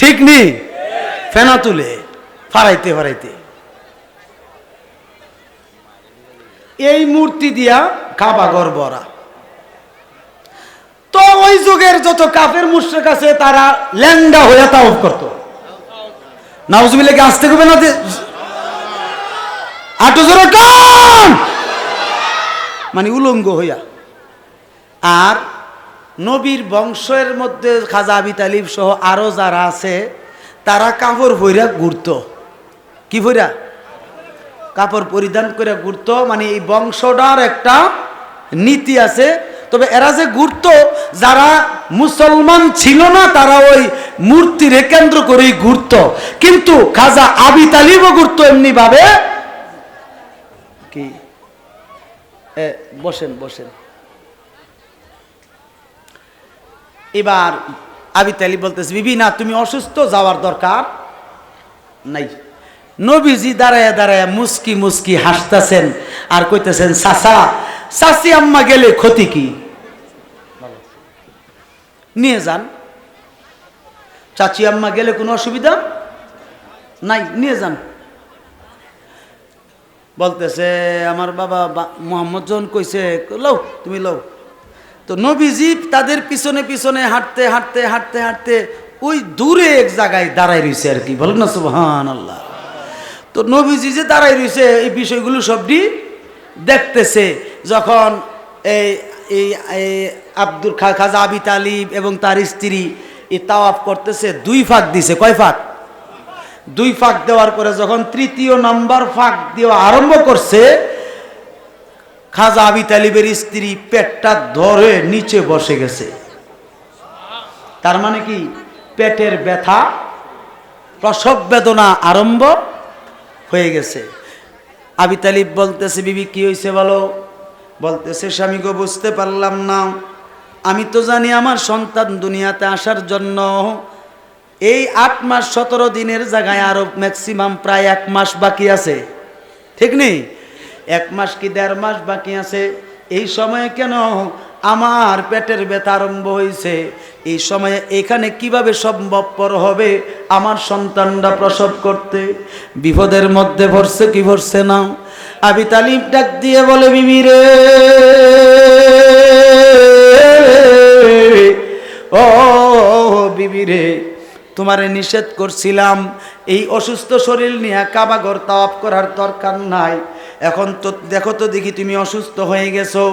ঠিক নি? ফেনা তুলে ফারাইতে ফারাইতে এই মূর্তি দিয়া কাবা ঘর ভরা। তো ওই যুগের যত কাফের মুশ্রেক আছে, তারা ল্যাংডা হয়ে তাওফ করতো। নাউজুবিল্লাহকে আসতে করবে না আটো জোরে মানে উলঙ্গ হইয়া। আর নবীর বংশের মধ্যে খাজা আবি তালিব সহ আরও যারা আছে, তারা কাপড় ভৈরা ঘুরত। কি ভৈরা কাপড় পরিধান করে ঘুরতো মানে এই বংশটার একটা নীতি আছে। তবে এরা যে ঘুরতো, যারা মুসলমান ছিল না, তারা ওই মূর্তিরে কেন্দ্র করেই ঘুরতো। কিন্তু খাজা আবি তালিবও ঘুরতো এমনি ভাবে কি বসেন বসেন। এবার আবি তালিব বলতেছে, বিবি, না, তুমি অসুস্থ, যাওয়ার দরকার নাই। নবীজি দাঁড়ায় দাঁড়ায় মুস্কি মুস্কি হাসতেছেন আর কইতেছেন সাসা সাসি আম্মা গেলে ক্ষতি কি? নিয়ে যান। চাচি আম্মা গেলে কোনো অসুবিধা নাই, নিয়ে যান। বলতেছে, আমার বাবা মোহাম্মদ জন কইছে, লও, তুমি লও। তো নবীজি তাদের পিছনে পিছনে হাঁটতে হাঁটতে হাঁটতে হাঁটতে ওই দূরে এক জায়গায় দাঁড়ায় রইছে আর কি। বলেন না সুবহান আল্লাহ তো নবীজি যে দাঁড়ায় রইছে, এই বিষয়গুলো সবটি দেখতেছে। যখন এই এই এই আব্দুল খা, খাজা আবি তালিব এবং তার স্ত্রী এই তাওয়াফ করতেছে, দুই ফাঁক দিছে। কয় ফাঁক? দুই ফাঁক দেওয়ার পরে যখন তৃতীয় নাম্বার ফাঁক দেওয়া আরম্ভ করছে খাজা আবি তালিবের স্ত্রী পেটটা ধরে নিচে বসে গেছে। তার মানে কি? পেটের ব্যথা, প্রসব বেদনা আরম্ভ হয়ে গেছে। আবি তালিব বলতেছে, বিবি, কি হয়েছে বলো? বলতেছে, স্বামী গো, বুঝতে পারলাম না। আমি তো জানি আমার সন্তান দুনিয়াতে আসার জন্য এই আট মাস সতেরো দিনের জায়গায় আরও ম্যাক্সিমাম প্রায় এক মাস বাকি আছে। ঠিক নেই? এক মাস কি দেড় মাস বাকি আছে? এই সময়ে কেন আমার পেটের ব্যথা আরম্ভ হয়েছে এই সময়ে এখানে কীভাবে সম্ভবপর হবে? আমার সন্তানরা প্রসব করতে বিপদের মধ্যে ভরছে কি ভরছে না? আবি তালিব ডাক দিয়ে বলে, বিবি রে, ও বিবি রে, তোমারে নিষেধ করছিলাম। এই অসুস্থ শরীর নিয়ে কাবাগর তাওয়াপ করার দরকার নাই। এখন তো দেখো তো দেখি তুমি অসুস্থ হয়ে গেছো।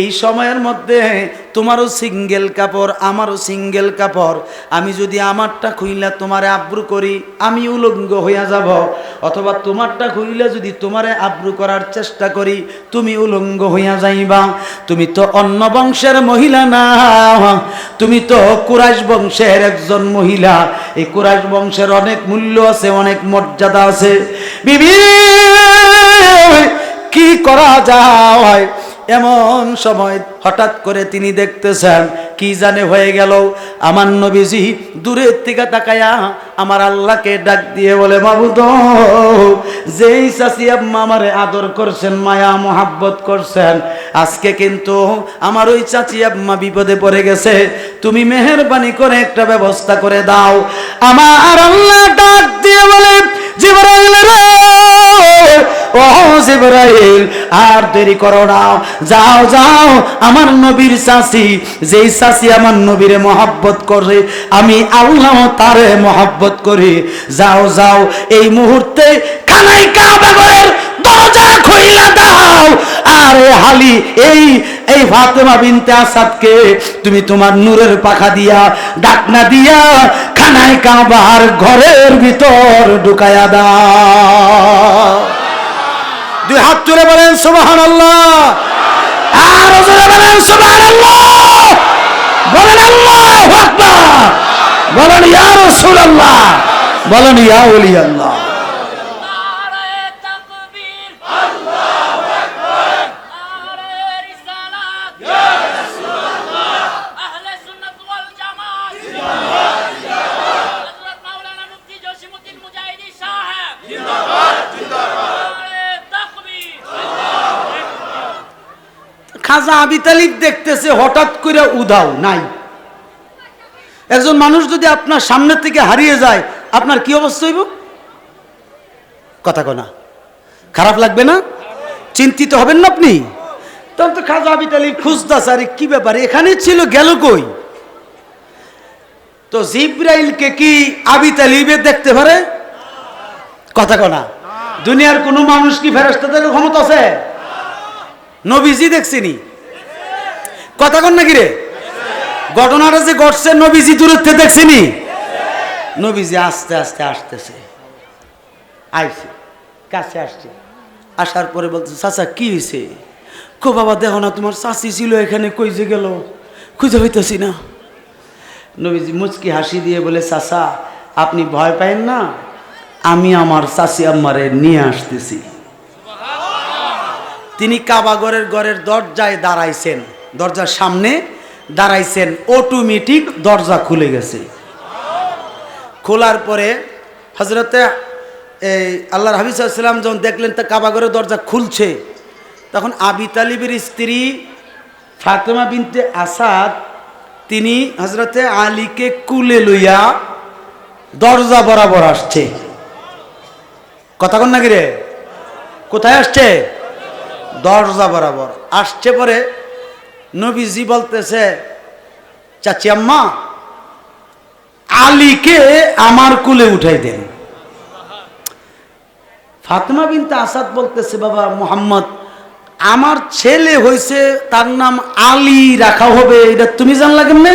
এই সময়ের মধ্যে তোমারও সিঙ্গেল কাপড়, আমারও সিঙ্গেল কাপড়। আমি যদি আমারটা খুইলা তোমারে আব্রু করি, আমি উলঙ্গ হইয়া যাব। অথবা তোমারটা খুইলে যদি তোমারে আব্রু করার চেষ্টা করি, তুমি উলঙ্গ হইয়া যাইবা। তুমি তো অন্য বংশের মহিলা না। তুমি তো কুরাইশ বংশের একজন মহিলা। এই কুরাইশ বংশের অনেক মূল্য আছে, অনেক মর্যাদা আছে। বিবি! করা যায়। এমন সময় হঠাৎ করে তিনি দেখতেছেন, কি জানে হয়ে গেল। আমার নবীজি দূরের থেকে তাকায়া আমার আল্লাহকে ডাক দিয়ে বলে মাবুদ যেই চাষি আম্মা আমারে আদর করছেন, মায়া মোহাব্বত করছেন, আজকে কিন্তু আমার ওই চাচি আম্মা বিপদে পড়ে গেছে। তুমি মেহরবানি করে একটা ব্যবস্থা করে দাও। আমার আল্লাহ ডাক দিয়ে বলে ও জিবরাইল, আর দেরি করো না। যাও যাও, আমার নবীর চাষি যেই চাষি আমার নবীরে মহাব্বত করে, আমি আল্লাহ তারে মহাব্বত করি। যাও যাও, এই মুহূর্তে খানাই কাবেগরের দরজা খুইলা দাও। আরে হালি, এই এই ফাতেমা বিনতে আসাদকে তুমি তোমার নূরের পাখা দিয়া, ডাকনা দিয়া খানায় কাবার ঘরের ভিতর ঢুকায়া দাও। দুই হাত তুলে বলেন সুবাহান আল্লাহ আর বলেন সুবাহান আল্লাহ বলেন আল্লাহ বলেন, ইয়া রাসূলুল্লাহ। বলেন, ইয়া ওলি আল্লাহ খাজা আবি তালিব দেখতেছে, হঠাৎ করে উধাও নাই। একজন মানুষ যদি আপনার সামনের থেকে হারিয়ে যায়, আপনার কি অবস্থা হইব? কথা কোনা খারাপ লাগবে না? চিন্তিত হবেন না আপনি? তখন তো খাজা আলী খুঁজদাস আরে কি ব্যাপার এখানে ছিল, গেল কই? তো জিব্রাইলকে কি আবিদ আলিবে দেখতে পারে? কথা কনা দুনিয়ার কোনো মানুষ কি ফেরস্তাদের ক্ষমতা আছে? নবীজি দেখছিনি? কথা কন নাকি রে? ঘটনাটা যে ঘটছে, নবীজি দূরত্বে দেখছিনি? নবীজি আস্তে আস্তে আসতেছে। আইছে, কাছে আসছে। আসার পরে বলছে চাচা, কি হয়েছে কো, বাবা, দেখো না, তোমার চাচি ছিল এখানে, কই যে গেল? খুঁজে হইতেছি না। নবীজি মুচকি হাসি দিয়ে বলে, চাচা, আপনি ভয় পাইন না, আমি আমার চাচি আম্মারে নিয়ে আসতেছি। তিনি কাবাগরের ঘরের দরজায় দাঁড়াইছেন। দরজার সামনে দাঁড়াইছেন। অটোমেটিক দরজা খুলে গেছে। খোলার পরে হজরতে এই আল্লাহর হাবিসাল্লাম যখন দেখলেন তা কাবাগরের দরজা খুলছে, তখন আবি তালিবের স্ত্রী ফাতেমা বিনতে আসাদ, তিনি হজরতে আলীকে কুলে লইয়া দরজা বরাবর আসছে। কথা কন রে? কোথায় আসছে? দরজা বরাবর। আসছে পরে নবীজি বলতেছে, চাচি আম্মা, আলীকে আমার কুলে উঠাই দেন। ফাতেমা বিনতে আসাদ বলতেছে, বাবা মোহাম্মদ, আমার ছেলে হয়েছে তার নাম আলী রাখা হবে, এটা তুমি জানলা কেমনে?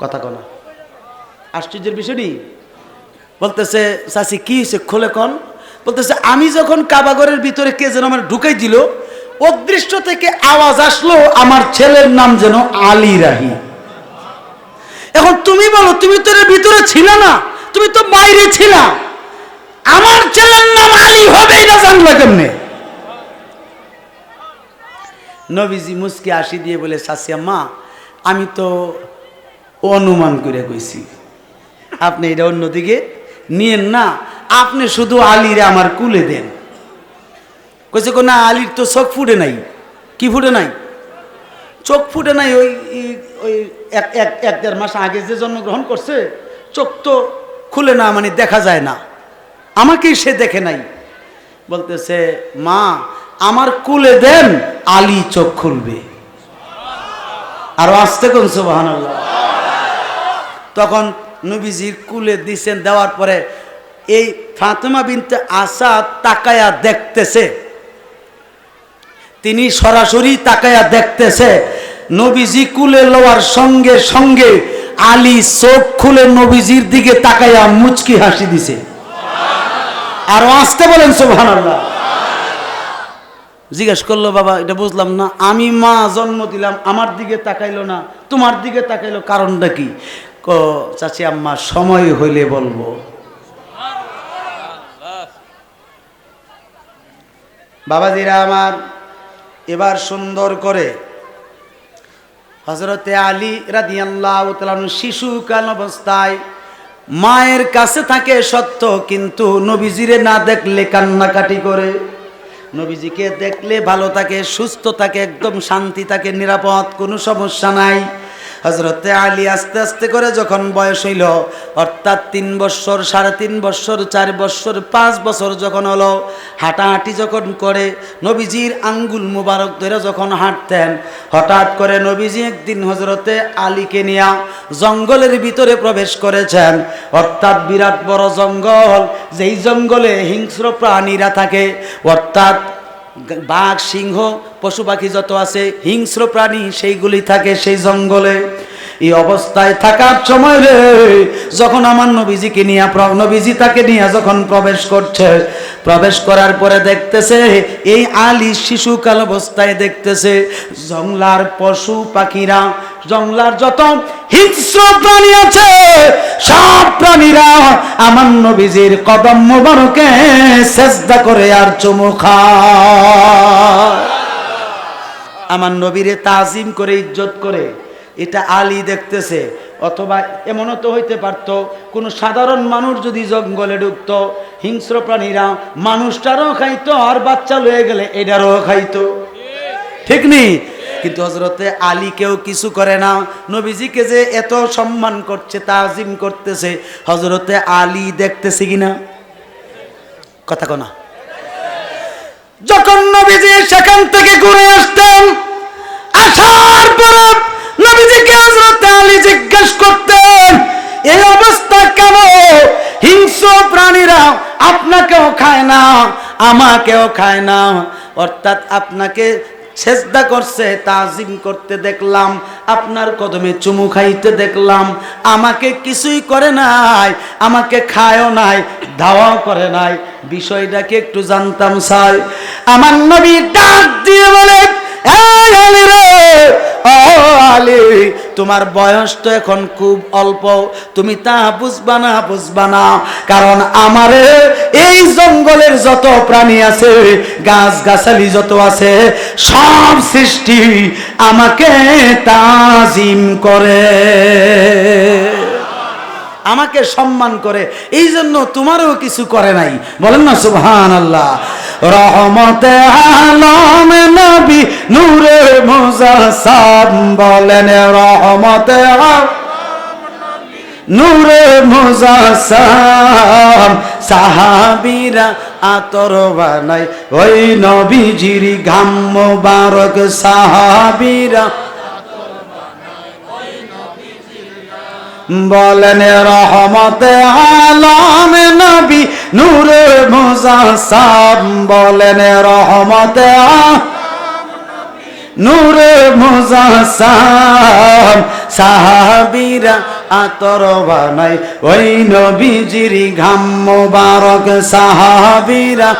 কথা কনা। আশ্চর্যের বিষয়টি বলতেছে, চাচি, কি হয়েছে খোলে কন? বলতেছে, আমি যখন কাবাগরের ভিতরে কে যেন আমার ঢুকাই দিল অদৃষ্ট থেকে আওয়াজ আসলো, আমার ছেলের নাম যেন আলী রাহি এখন তুমি বলো, তুমি তো ভিতরে ছিল না, তুমি তো বাইরে ছিলা। আমার ছেলের নাম আলী হবে, এটা জানলা কেমনে? নবীজি মুসকে আসি দিয়ে বলে সাসিয়া মা আমি তো অনুমান করে কইছি। আপনি এটা অন্যদিকে নিয়েন না, আপনি শুধু আলীরে আমার কুলে দেন। কইছে কো না, আলীর তো চোখ ফুটে নাই। কি ফুটে নাই? চোখ ফুটে নাই ওই ওই এক এক এক দেড় মাস আগে যে জন্মগ্রহণ করছে, চোখ তো খুলে না মানে দেখা যায় না। আমাকেই সে দেখে নাই। বলতেছে, মা, আমার কুলে দেন, আলী চোখ খুলবে। আরও আসতে কোন সুবাহান তখন নবীজির কুলে দিছেন, দেওয়ার পরে এই ফাতেমা বিনতে আসা তাকায়া দেখতেছে। তিনি সরাসরি তাকায়া দেখতেছে, নবীজি কুলে লওয়ার সঙ্গে সঙ্গে আলী চোখ খুলে নবীজির দিকে তাকায়া মুচকি হাসি দিছে। আর আসতে বলেন, সুবহানাল্লাহ। জিজ্ঞেস করল, বাবা, এটা বুঝলাম না। আমি মা জন্ম দিলাম, আমার দিকে তাকাইলো না। তোমার দিকে তাকাইলো, কারণটা কি? ক, চাচি আম্মা, সময় হইলে বলব। বাবাজিরা আমার, এবার সুন্দর করে হজরতে আলী রাদিয়াল্লাহু তাআলা শিশুকাল অবস্থায় মায়ের কাছে থাকে সত্য, কিন্তু নবীজিরে না দেখলে কান্নাকাটি করে। নবীজিকে দেখলে ভালো থাকে, সুস্থ থাকে, একদম শান্তি থাকে, নিরাপদ, কোনো সমস্যা নাই। হজরতে আলী আস্তে আস্তে করে যখন বয়স হইল, অর্থাৎ তিন বছর, সাড়ে তিন বছর, চার বছর, পাঁচ বছর যখন হলো, হাঁটাহাঁটি যখন করে, নবীজির আঙ্গুল মুবারক ধরে যখন হাঁটতেন, হঠাৎ করে নবীজি একদিন হজরতে আলীকে নিয়া জঙ্গলের ভিতরে প্রবেশ করেছেন। অর্থাৎ বিরাট বড় জঙ্গল, যেই জঙ্গলে হিংস্র প্রাণীরা থাকে, অর্থাৎ বাঘ সিংহ পশু পাখি যত আছে হিংস্র প্রাণী সেইগুলি থাকে সেই জঙ্গলে। এই অবস্থায় থাকার সময় রে, যখন আমার নবীজিকে নিয়ে নবীজি তাকে নিয়ে যখন প্রবেশ করছে, প্রবেশ করার পরে দেখতেছে, এই আলী শিশুকাল অবস্থায় দেখতেছে, জংলার পশু পাখিরা, জংলার যত হিংস্র প্রাণী আছে, সব প্রাণীরা আমার নবীজির কদম মোবারকে চেষ্টা করে আর চুমু খায়। আমার নবীরে তাজিম করে ইজ্জত করে এটা আলী দেখতেছে। অথবা এমনও তো হইতে পারত, কোনো সাধারণ মানুষ যদি জঙ্গলে ঢুকত হিংস্র প্রাণীরা মানুষটারও খাইতো আর বাচ্চা লয়ে গেলে এটারও খাইতো। ঠিক নেই কিন্তু হজরতে আলীকেও কিছু করে না। নবীজিকে যে এত সম্মান করছে, তাজিম করতেছে হজরতে আলী দেখতেছে কিনা? কথা কোনা যখন নবীজি সেখান থেকে ঘুরে আসতেন, আসার পরে হযরত আলী জিজ্ঞেস করতেন, এই অবস্থা কেন? হিংস্র প্রাণীরা আপনাকেও খায় না, আমাকেও খায় না। অর্থাৎ আপনাকে করছে, তাজিম করতে দেখলাম, আপনার কদমে চুমু খাইতে দেখলাম, আমাকে কিছুই করে নাই, আমাকে খায়ও নাই ধাওয়াও করে নাই। বিষয়টাকে একটু জানতাম, স্যার? আমার নবী ডাক দিয়ে বলে, "এই আলী, তোমার বয়স তো এখন খুব অল্প। তুমি তা বুঝবা না বুঝবা না। কারণ আমারে এই জঙ্গলের যত প্রাণী আছে গাছ গাছালি যত আছে, সব সৃষ্টি আমাকে তাজিম করে। আমাকে সম্মান করে এই জন্য তোমারও কিছু করে নাই। বলেন না সুবহান আল্লাহ রহমতে আলম নবী নূরে মুজাসাম বলেন, রহমতে নূরে মুজাসাম সাহাবিরা আতর বানাই ওই নবীজির ঘাম মোবারক সাহাবিরা বলেন, রহমতে আলম নবী নূরে মুজাসাম বলেন, রহমতে নূরে মুজাসাম সাহাবিরা আতর বানাই ওই নবীজির ঘাম মোবারক। সাহাবিরা